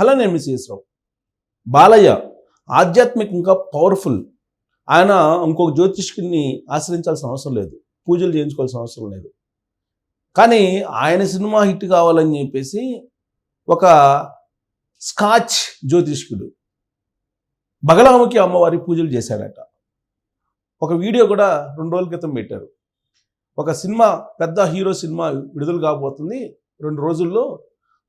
అలానే మిస్సెస్రావు బాలయ్య ఆధ్యాత్మికంగా పవర్ఫుల్ ఆయన ఇంకొక జ్యోతిష్కుడిని ఆశ్రయించాల్సిన అవసరం లేదు. పూజలు చేయించుకోవాల్సిన అవసరం లేదు. కానీ ఆయన సినిమా హిట్ కావాలని చెప్పేసి ఒక స్కాచ్ జ్యోతిష్కుడు బగలాముఖి అమ్మవారి పూజలు చేశాడట. ఒక వీడియో కూడా రెండు రోజుల క్రితం పెట్టారు. ఒక సినిమా పెద్ద హీరో సినిమా విడుదల కాబోతుంది. రెండు రోజుల్లో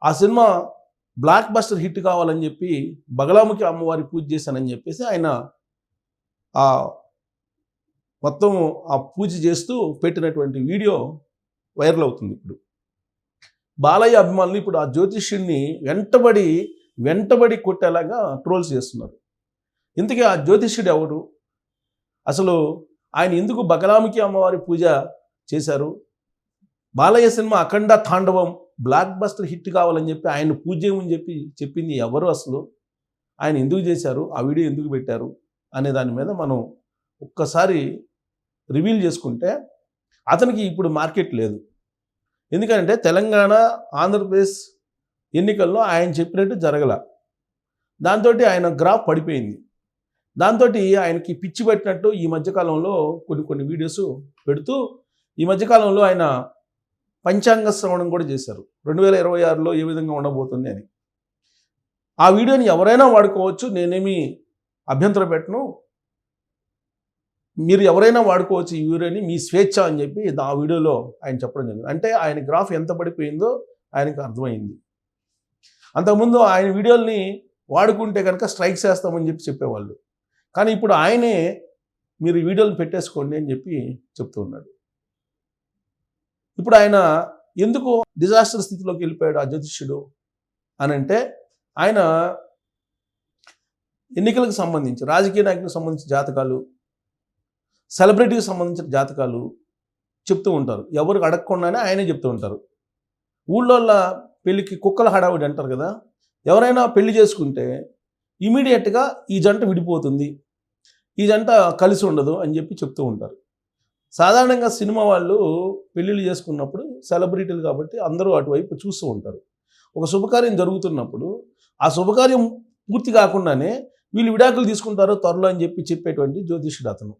ఆ సినిమా బ్లాక్ బస్టర్ హిట్ కావాలని చెప్పి బగలాముఖి అమ్మవారి పూజ చేశానని చెప్పేసి ఆయన ఆ మొత్తం ఆ పూజ చేస్తూ పెట్టినటువంటి వీడియో వైరల్ అవుతుంది ఇప్పుడు. బాలయ్య అభిమానులు ఇప్పుడు ఆ జ్యోతిష్యుడిని వెంటబడి వెంటబడి కొట్టేలాగా ట్రోల్స్ చేస్తున్నారు. ఇంతకీ ఆ జ్యోతిష్యుడు ఎవరు? అసలు ఆయన ఎందుకు బగలాముఖి అమ్మవారి పూజ చేశారు? బాలయ్య సినిమా అఖండ తాండవం బ్లాక్ బస్టర్ హిట్ కావాలని చెప్పి ఆయన పూజ చేయమని చెప్పి చెప్పింది ఎవరు అసలు? ఆయన ఎందుకు చేశారు? ఆ వీడియో ఎందుకు పెట్టారు? అనే దాని మీద మనం ఒక్కసారి రివీల్ చేసుకుంటే అతనికి ఇప్పుడు మార్కెట్ లేదు. ఎందుకంటే తెలంగాణ ఆంధ్రప్రదేశ్ ఎన్నికల్లో ఆయన చెప్పినట్టు జరగల. దాంతో ఆయన గ్రాఫ్ పడిపోయింది. దాంతో ఆయనకి పిచ్చి పెట్టినట్టు ఈ మధ్యకాలంలో కొన్ని కొన్ని వీడియోస్ పెడుతూ ఈ మధ్యకాలంలో ఆయన పంచాంగ శ్రవణం కూడా చేశారు. రెండు వేల ఇరవై ఆరులో ఏ విధంగా ఉండబోతుంది అని. ఆ వీడియోని ఎవరైనా వాడుకోవచ్చు. నేనేమి అభ్యంతరం పెట్టను. మీరు ఎవరైనా వాడుకోవచ్చు ఈ వీడియోని మీ స్వేచ్ఛ అని చెప్పి ఆ వీడియోలో ఆయన చెప్పడం జరిగింది. అంటే ఆయన గ్రాఫ్ ఎంత పడిపోయిందో ఆయనకు అర్థమైంది. అంతకుముందు ఆయన వీడియోల్ని వాడుకుంటే కనుక స్ట్రైక్ చేస్తామని చెప్పి చెప్పేవాళ్ళు. కానీ ఇప్పుడు ఆయనే మీరు వీడియోలు పెట్టేసుకోండి అని చెప్పి చెప్తూ ఉన్నాడు. ఇప్పుడు ఆయన ఎందుకు డిజాస్టర్ స్థితిలోకి వెళ్ళిపోయాడు ఆ జ్యోతిష్యుడు అని అంటే ఆయన ఎన్నికలకు సంబంధించి రాజకీయ నాయకులకు సంబంధించిన జాతకాలు సెలబ్రిటీకి సంబంధించిన జాతకాలు చెప్తూ ఉంటారు. ఎవరికి అడగకుండానే ఆయనే చెప్తూ ఉంటారు. ఊళ్ళో పెళ్ళికి కుక్కల హడావుడి అంటారు కదా ఎవరైనా పెళ్ళి చేసుకుంటే ఇమీడియట్గా ఈ జంట విడిపోతుంది. ఈ జంట కలిసి ఉండదు అని చెప్పి చెప్తూ ఉంటారు. సాధారణంగా సినిమా వాళ్ళు పెళ్ళిళ్ళు చేసుకున్నప్పుడు సెలబ్రిటీలు కాబట్టి అందరూ అటువైపు చూస్తూ ఉంటారు. ఒక శుభకార్యం జరుగుతున్నప్పుడు ఆ శుభకార్యం పూర్తి కాకుండానే వీళ్ళు విడాకులు తీసుకుంటారో త్వరలో అని చెప్పి చెప్పేటువంటి జ్యోతిష్యుడు అతను.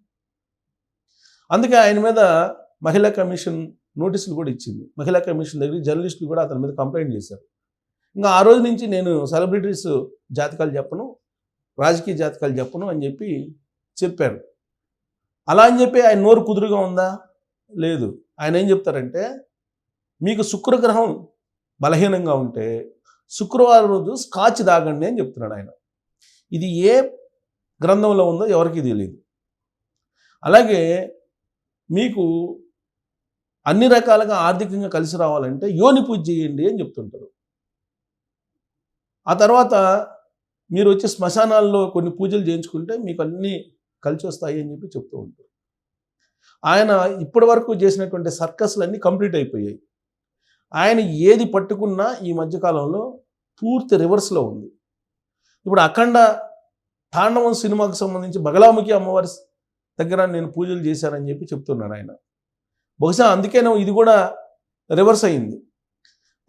అందుకే ఆయన మీద మహిళా కమిషన్ నోటీసులు కూడా ఇచ్చింది. మహిళా కమిషన్ దగ్గర జర్నలిస్టులు కూడా అతని మీద కంప్లైంట్ చేశారు. ఇంకా ఆ రోజు నుంచి నేను సెలబ్రిటీస్ జాతకాలు చెప్పను రాజకీయ జాతకాలు చెప్పను అని చెప్పి చెప్పారు. అలా అని చెప్పి ఆయన నోరు కుదురుగా ఉందా? లేదు. ఆయన ఏం చెప్తారంటే మీకు శుక్రగ్రహం బలహీనంగా ఉంటే శుక్రవారం రోజు స్కాచ్ తాగండి అని చెప్తున్నాడు ఆయన. ఇది ఏ గ్రంథంలో ఉందో ఎవరికి తెలియదు అలాగే మీకు అన్ని రకాలుగా ఆర్థికంగా కలిసి రావాలంటే యోని పూజ చేయండి అని చెప్తుంటారు. ఆ తర్వాత మీరు వచ్చి శ్మశానాల్లో కొన్ని పూజలు చేయించుకుంటే మీకు అన్నీ కలిసి వస్తాయి అని చెప్పి చెప్తూ ఉంటారు. ఆయన ఇప్పటి వరకు చేసినటువంటి సర్కస్లు అన్నీ కంప్లీట్ అయిపోయాయి. ఆయన ఏది పట్టుకున్నా ఈ మధ్యకాలంలో పూర్తి రివర్స్లో ఉంది. ఇప్పుడు అఖండ తాండవం సినిమాకు సంబంధించి బగలాముఖి అమ్మవారి దగ్గర నేను పూజలు చేశానని చెప్పి చెప్తున్నాడు ఆయన. బహుశా అందుకేనే ఇది కూడా రివర్స్ అయింది.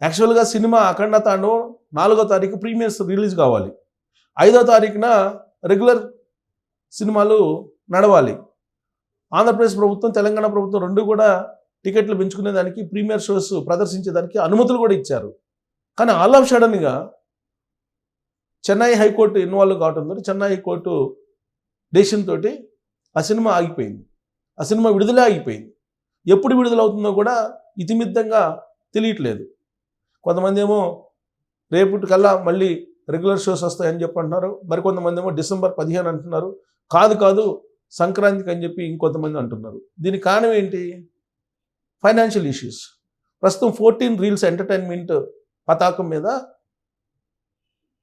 యాక్చువల్గా సినిమా అఖండ తాండవం నాలుగో తారీఖు ప్రీమియర్స్ రిలీజ్ కావాలి. ఐదో తారీఖున రెగ్యులర్ సినిమాలు నడవాలి. ఆంధ్రప్రదేశ్ ప్రభుత్వం తెలంగాణ ప్రభుత్వం రెండు కూడా టికెట్లు పెంచుకునేదానికి ప్రీమియర్ షోస్ ప్రదర్శించేదానికి అనుమతులు కూడా ఇచ్చారు. కానీ ఆల్ ఆఫ్ సడన్గా చెన్నై హైకోర్టు ఇన్వాల్వ్ కావడంతో చెన్నై హైకోర్టు డెసిషన్ తోటి ఆ సినిమా ఆగిపోయింది. ఆ సినిమా విడుదలే ఆగిపోయింది. ఎప్పుడు విడుదలవుతుందో కూడా ఇతిమిద్దంగా తెలియట్లేదు. కొంతమంది ఏమో రేపటి కల్లా మళ్ళీ రెగ్యులర్ షోస్ వస్తాయని చెప్పి అంటున్నారు మరికొంతమంది ఏమో డిసెంబర్ పదిహేను అంటున్నారు. కాదు కాదు సంక్రాంతికి అని చెప్పి ఇంకొంతమంది అంటున్నారు. దీనికి కారణం ఏంటి? ఫైనాన్షియల్ ఇష్యూస్ ప్రస్తుతం ఫోర్టీన్ రీల్స్ ఎంటర్టైన్మెంట్ పతాకం మీద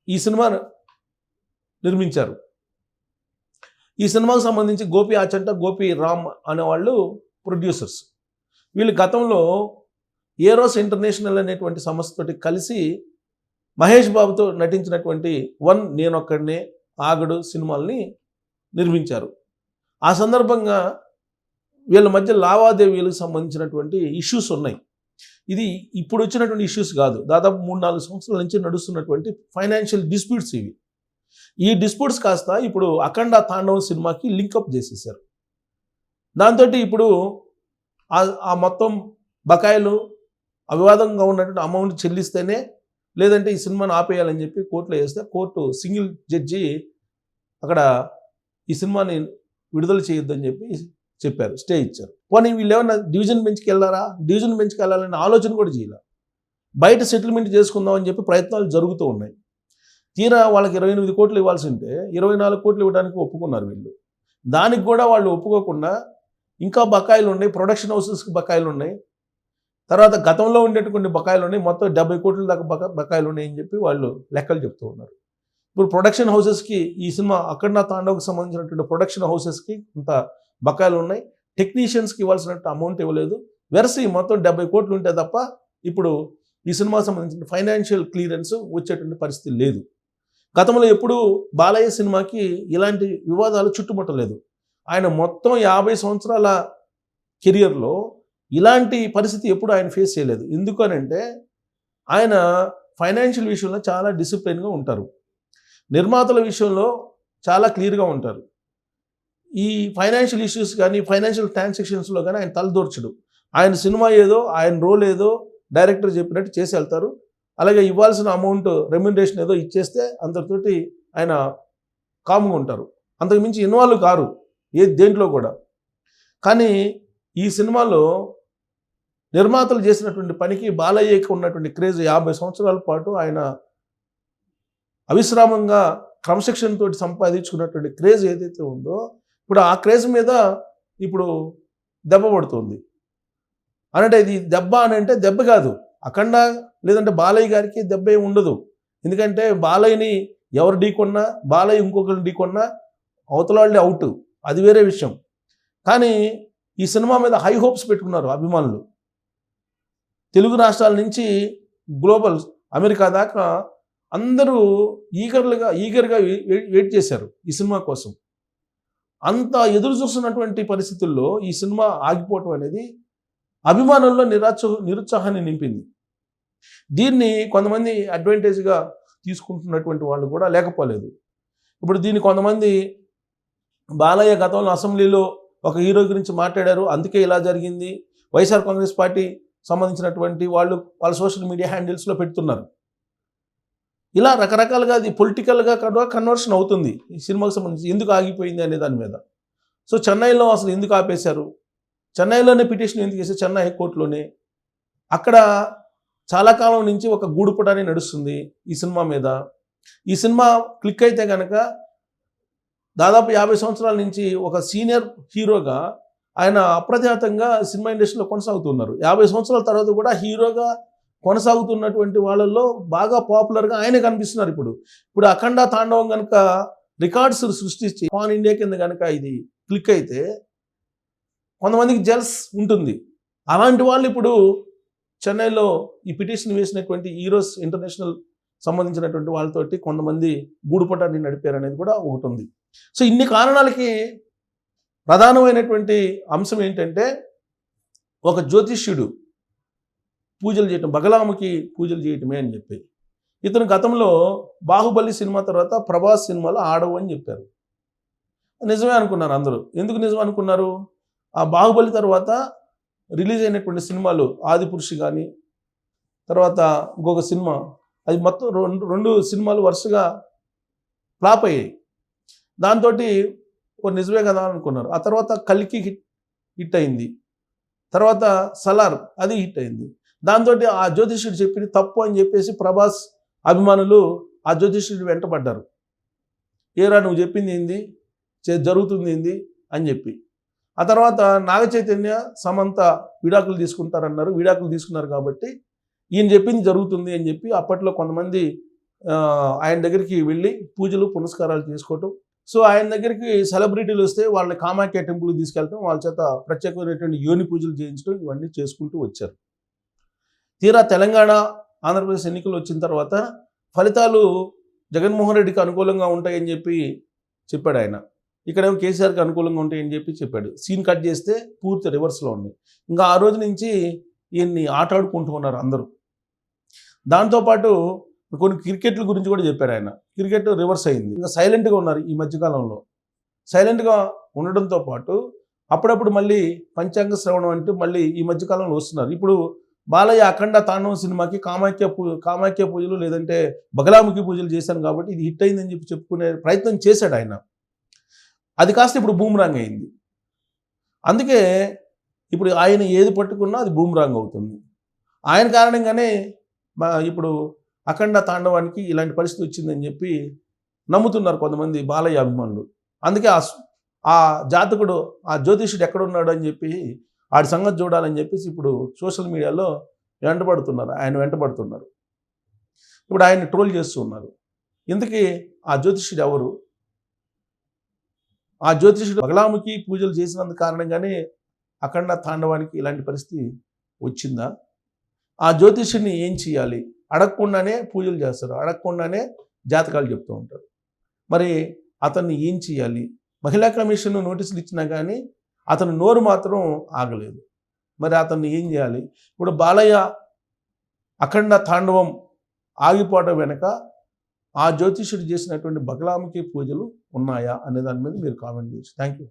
ఈ సినిమా నిర్మించారు. ఈ సినిమాకు సంబంధించి గోపి ఆచంట గోపి రామ్ అనేవాళ్ళు ప్రొడ్యూసర్స్ వీళ్ళు గతంలో ఏరోస్ ఇంటర్నేషనల్ అనేటువంటి సంస్థతోటి కలిసి మహేష్ బాబుతో నటించినటువంటి వన్ నేనొక్కడినే ఆగడు సినిమాల్ని నిర్మించారు. ఆ సందర్భంగా వీళ్ళ మధ్య లావాదేవీలకు సంబంధించినటువంటి ఇష్యూస్ ఉన్నాయి. ఇది ఇప్పుడు వచ్చినటువంటి ఇష్యూస్ కాదు. దాదాపు మూడు నాలుగు సంవత్సరాల నుంచి నడుస్తున్నటువంటి ఫైనాన్షియల్ డిస్ప్యూట్స్ ఇవి. ఈ డిస్ప్యూట్స్ కాస్త ఇప్పుడు అఖండ తాండవం సినిమాకి లింకప్ చేసేసారు. దాంతో ఇప్పుడు ఆ- ఆ మొత్తం బకాయిలు అవివాదంగా ఉన్నటువంటి అమౌంట్ చెల్లిస్తేనే లేదంటే ఈ సినిమాను ఆపేయాలని చెప్పి కోర్టులో వేస్తే కోర్టు సింగిల్ జడ్జి అక్కడ ఈ సినిమాని విడుదల చేయొద్దని చెప్పి చెప్పారు స్టే ఇచ్చారు. పోనీ వీళ్ళు ఏమన్నా డివిజన్ బెంచ్కి వెళ్ళారా? డివిజన్ బెంచ్కి వెళ్ళాలనే ఆలోచన కూడా చేయాల. బయట సెటిల్మెంట్ చేసుకుందాం అని చెప్పి ప్రయత్నాలు జరుగుతూ ఉన్నాయి. తీరా వాళ్ళకి ఇరవై ఎనిమిది కోట్లు ఇవ్వాల్సి ఉంటే ఇరవై నాలుగు కోట్లు ఇవ్వడానికి ఒప్పుకున్నారు వీళ్ళు. దానికి కూడా వాళ్ళు ఒప్పుకోకుండా ఇంకా బకాయిలు ఉన్నాయి ప్రొడక్షన్ హౌసెస్కి బకాయిలు ఉన్నాయి. తర్వాత గతంలో ఉండేటువంటి బకాయిలు ఉన్నాయి మొత్తం డెబ్బై కోట్ల దాకా బకా బకాయిలు ఉన్నాయి అని చెప్పి వాళ్ళు లెక్కలు చెప్తూ ఉన్నారు. ఇప్పుడు ప్రొడక్షన్ హౌసెస్కి ఈ సినిమా అఖండ తాండవకు సంబంధించినటువంటి ప్రొడక్షన్ హౌసెస్కి కొంత బకాయిలు ఉన్నాయి. టెక్నీషియన్స్కి ఇవ్వాల్సినట్టు అమౌంట్ ఇవ్వలేదు. వెరసి మొత్తం డెబ్బై కోట్లు ఉంటే తప్ప ఇప్పుడు ఈ సినిమాకి సంబంధించిన ఫైనాన్షియల్ క్లియరెన్స్ వచ్చేటువంటి పరిస్థితి లేదు. గతంలో ఎప్పుడు బాలయ్య సినిమాకి ఇలాంటి వివాదాలు చుట్టుముట్టలేదు. ఆయన మొత్తం యాభై సంవత్సరాల కెరియర్లో ఇలాంటి పరిస్థితి ఎప్పుడు ఆయన ఫేస్ చేయలేదు. ఎందుకనంటే ఆయన ఫైనాన్షియల్ విషయంలో చాలా డిసిప్లిన్గా ఉంటారు. నిర్మాతల విషయంలో చాలా క్లియర్గా ఉంటారు. ఈ ఫైనాన్షియల్ ఇష్యూస్ కానీ ఫైనాన్షియల్ ట్రాన్సాక్షన్స్లో కానీ ఆయన తలదూర్చడు. ఆయన సినిమా ఏదో ఆయన రోల్ ఏదో డైరెక్టర్ చెప్పినట్టు చేసి వెళ్తారు. అలాగే ఇవ్వాల్సిన అమౌంట్ రెమ్యునరేషన్ ఏదో ఇచ్చేస్తే అంతటితోటి ఆయన కామ్గా ఉంటారు. అంతకుమించి ఇన్వాల్వ్ కారు ఏ దేంట్లో కూడా. కానీ ఈ సినిమాలో నిర్మాతలు చేసినటువంటి పనికి బాలయ్యకి ఉన్నటువంటి క్రేజ్ యాభై సంవత్సరాల పాటు ఆయన అవిశ్రామంగా క్రమశిక్షణ తోటి సంపాదించుకున్నటువంటి క్రేజ్ ఏదైతే ఉందో ఇప్పుడు ఆ క్రేజ్ మీద ఇప్పుడు దెబ్బ పడుతుంది. అనంటే ఇది దెబ్బ అని అంటే దెబ్బ కాదు. అఖండ లేదంటే బాలయ్య గారికి దెబ్బ ఏమి ఉండదు. ఎందుకంటే బాలయ్యని ఎవరు ఢీకొన్నా బాలయ్య ఇంకొకరిని ఢీకొన్నా అవతలాళ్ళే అవుట్. అది వేరే విషయం. కానీ ఈ సినిమా మీద హై హోప్స్ పెట్టుకున్నారు అభిమానులు. తెలుగు రాష్ట్రాల నుంచి గ్లోబల్ అమెరికా దాకా అందరూ ఈగర్లుగా ఈగర్గా వెయిట్ చేశారు ఈ సినిమా కోసం. అంత ఎదురు చూస్తున్నటువంటి పరిస్థితుల్లో ఈ సినిమా ఆగిపోవటం అనేది అభిమానుల్లో నిరాచ నిరుత్సాహాన్ని నింపింది. దీన్ని కొంతమంది అడ్వాంటేజ్గా తీసుకుంటున్నటువంటి వాళ్ళు కూడా లేకపోలేదు. ఇప్పుడు దీన్ని కొంతమంది బాలయ్య గతంలో అసెంబ్లీలో ఒక హీరో గురించి మాట్లాడారు అందుకే ఇలా జరిగింది. వైఎస్ఆర్ కాంగ్రెస్ పార్టీ సంబంధించినటువంటి వాళ్ళు వాళ్ళ సోషల్ మీడియా హ్యాండిల్స్లో పెడుతున్నారు. ఇలా రకరకాలుగా అది పొలిటికల్గా కూడా కన్వర్షన్ అవుతుంది ఈ సినిమాకి సంబంధించి. ఎందుకు ఆగిపోయింది అనే దాని మీద. సో చెన్నైలో అసలు ఎందుకు ఆపేశారు? చెన్నైలోనే పిటిషన్ ఎందుకు చేశారు? చెన్నై హైకోర్టులోనే. అక్కడ చాలా కాలం నుంచి ఒక గూడుపుటానే నడుస్తుంది ఈ సినిమా మీద. ఈ సినిమా క్లిక్ అయితే కనుక దాదాపు యాభై సంవత్సరాల నుంచి ఒక సీనియర్ హీరోగా ఆయన అప్రజాతంగా సినిమా ఇండస్ట్రీలో కొనసాగుతున్నారు. యాభై సంవత్సరాల తర్వాత కూడా హీరోగా కొనసాగుతున్నటువంటి వాళ్ళల్లో బాగా పాపులర్గా ఆయనే కనిపిస్తున్నారు ఇప్పుడు. ఇప్పుడు అఖండ తాండవం కనుక రికార్డ్స్ సృష్టించి పాన్ ఇండియా కింద కనుక ఇది క్లిక్ అయితే కొంతమందికి జెల్స్ ఉంటుంది. అలాంటి వాళ్ళు ఇప్పుడు చెన్నైలో ఈ పిటిషన్ వేసినటువంటి హీరోస్ ఇంటర్నేషనల్ సంబంధించినటువంటి వాళ్ళతోటి కొంతమంది గూడుపటాన్ని నడిపారు అనేది కూడా ఒకటి ఉంది. సో ఇన్ని కారణాలకి ప్రధానమైనటువంటి అంశం ఏంటంటే ఒక జ్యోతిష్యుడు పూజలు చేయటం బగలాముకి పూజలు చేయటమే అని చెప్పి ఇతను గతంలో బాహుబలి సినిమా తర్వాత ప్రభాస్ సినిమాలో ఆడవు అని చెప్పారు. నిజమే అనుకున్నారు అందరూ. ఎందుకు నిజం అనుకున్నారు? ఆ బాహుబలి తర్వాత రిలీజ్ అయినటువంటి సినిమాలు ఆదిపురుషి కానీ తర్వాత ఇంకొక సినిమా అది మొత్తం రెండు రెండు సినిమాలు వరుసగా ఫ్లాప్ అయ్యాయి. దాంతో ఒక నిజమే కదా అనుకున్నారు. ఆ తర్వాత కల్కి హిట్ హిట్ అయింది. తర్వాత సలార్ అది హిట్ అయింది. దాంతో ఆ జ్యోతిష్యుడు చెప్పింది తప్పు అని చెప్పేసి ప్రభాస్ అభిమానులు ఆ జ్యోతిష్యుడు వెంటబడ్డారు ఏరా నువ్వు చెప్పింది ఏంది? జరుగుతుంది ఏంది? అని చెప్పి. ఆ తర్వాత నాగ చైతన్య సమంత విడాకులు తీసుకుంటారన్నారు. విడాకులు తీసుకున్నారు కాబట్టి ఈయన చెప్పింది జరుగుతుంది అని చెప్పి అప్పట్లో కొంతమంది ఆయన దగ్గరికి వెళ్ళి పూజలు పునస్కారాలు చేసుకోవటం. సో ఆయన దగ్గరికి సెలబ్రిటీలు వస్తే వాళ్ళని కామాఖ్య టెంపుల్కి తీసుకెళ్ళటం వాళ్ళ చేత ప్రత్యేకమైనటువంటి యోని పూజలు చేయించడం ఇవన్నీ చేసుకుంటూ వచ్చారు. తీరా తెలంగాణ ఆంధ్రప్రదేశ్ ఎన్నికలు వచ్చిన తర్వాత ఫలితాలు జగన్మోహన్ రెడ్డికి అనుకూలంగా ఉంటాయని చెప్పి చెప్పాడు ఆయన. ఇక్కడేమో కేసీఆర్కి అనుకూలంగా ఉంటాయని చెప్పి చెప్పాడు. సీన్ కట్ చేస్తే పూర్తి రివర్స్లో ఉంది. ఇంకా ఆ రోజు నుంచి ఈయన్ని ఆటాడుకుంటూ ఉన్నారు అందరూ. దాంతోపాటు కొన్ని క్రికెట్ల గురించి కూడా చెప్పారు ఆయన. క్రికెట్ రివర్స్ అయింది. ఇంకా సైలెంట్గా ఉన్నారు ఈ మధ్యకాలంలో సైలెంట్గా ఉండడంతో పాటు అప్పుడప్పుడు మళ్ళీ పంచాంగ శ్రవణం అంటూ మళ్ళీ ఈ మధ్యకాలంలో వస్తున్నారు. ఇప్పుడు బాలయ్య అఖండ తాండవం సినిమాకి కామాఖ్య పూ కామాఖ్య పూజలు లేదంటే బగలాముఖి పూజలు చేశాను కాబట్టి ఇది హిట్ అయిందని చెప్పి చెప్పుకునే ప్రయత్నం చేశాడు ఆయన. అది కాస్త ఇప్పుడు బూమ్రాంగ్ అయింది. అందుకే ఇప్పుడు ఆయన ఏది పట్టుకున్నా అది బూమ్రాంగ్ అవుతుంది. ఆయన కారణంగానే మా ఇప్పుడు అఖండ తాండవానికి ఇలాంటి పరిస్థితి వచ్చిందని చెప్పి నమ్ముతున్నారు కొంతమంది బాలయ్య అభిమానులు. అందుకే ఆ ఆ జాతకుడు ఆ జ్యోతిషుడు ఎక్కడున్నాడు అని చెప్పి ఆడి సంగతి చూడాలని చెప్పేసి ఇప్పుడు సోషల్ మీడియాలో వెంటబడుతున్నారు. ఆయన వెంటబడుతున్నారు. ఇప్పుడు ఆయన ట్రోల్ చేస్తూ ఉన్నారు. ఇంతకీ ఆ జ్యోతిష్యుడు ఎవరు? ఆ జ్యోతిష్యుడు బగలాముఖి పూజలు చేసినందు కారణంగానే అఖండ తాండవానికి ఇలాంటి పరిస్థితి వచ్చిందా? ఆ జ్యోతిషుడిని ఏం చేయాలి? అడగకుండానే పూజలు చేస్తారు. అడగకుండానే జాతకాలు చెప్తూ ఉంటారు. మరి అతన్ని ఏం చేయాలి? మహిళా కమిషన్ నోటీసులు ఇచ్చినా కానీ అతని నోరు మాత్రం ఆగలేదు. మరి అతన్ని ఏం చేయాలి? ఇప్పుడు బాలయ్య అఖండ తాండవం ఆగిపోవడం వెనక ఆ జ్యోతిష్యుడు చేసినటువంటి బగలాముఖి పూజలు ఉన్నాయా అనే దాని మీద మీరు కామెంట్ చేయొచ్చు థ్యాంక్ యూ